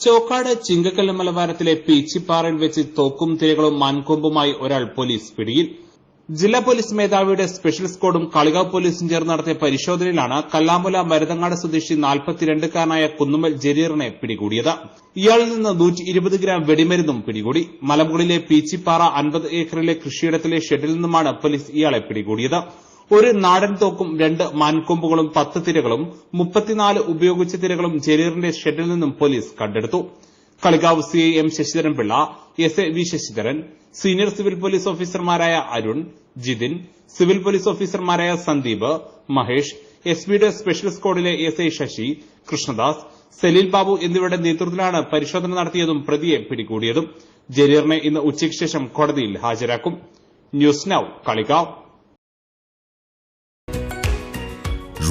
ചോക്കാട് ചിങ്കക്കല്ല് മലവാരത്തിലെ പീച്ചിപ്പാറയിൽ വെച്ച് തോക്കും തിരകളും മാൻകൊമ്പുമായി ഒരാൾ പോലീസ് പിടിയിൽ. ജില്ലാ പോലീസ് മേധാവിയുടെ സ്പെഷ്യൽ സ്ക്വാഡും കളികാവ് പോലീസും ചേർന്ന് നടത്തിയ പരിശോധനയിലാണ് കല്ലാമുല മരുതങ്ങാട് സ്വദേശി നാൽപ്പത്തിരണ്ടുകാരനായ കുന്നുമൽ ജരീറിനെ പിടികൂടിയത്. ഇയാളിൽ നിന്ന് നൂറ്റി ഇരുപത് ഗ്രാം വെടിമരുന്നും പിടികൂടി. മലമുകളിലെ പീച്ചിപ്പാറ അൻപത് ഏക്കറിലെ കൃഷിയിടത്തിലെ ഷെഡിൽ നിന്നുമാണ് പോലീസ് ഇയാളെ പിടികൂടിയത്. ഒരു നാടൻ തോക്കും രണ്ട് മാൻകൊമ്പുകളും പത്ത് തിരകളും മുപ്പത്തിനാല് ഉപയോഗിച്ച തിരകളും ജലീറിന്റെ ഷെഡിൽ നിന്നും പോലീസ് കണ്ടെടുത്തു. Kalikavu C M Sasidharan Pillai S A V Sasidharan senior civil police ഓഫീസർമാരായ അരുൺ ജിതിൻ സിവിൽ പോലീസ് ഓഫീസർമാരായ സന്ദീപ് മഹേഷ് എസ് ബിയുടെ സ്പെഷ്യൽ സ്ക്വാഡിലെ എസ് ഐ ശശി കൃഷ്ണദാസ് സലീൽ ബാബു എന്നിവരുടെ നേതൃത്വത്തിലാണ് പരിശോധന നടത്തിയതും പ്രതിയെ പിടികൂടിയതും. ജലീറിനെ ഇന്ന് ഉച്ചയ്ക്ക് ശേഷം കോടതിയിൽ ഹാജരാക്കും. News now Kalikavu.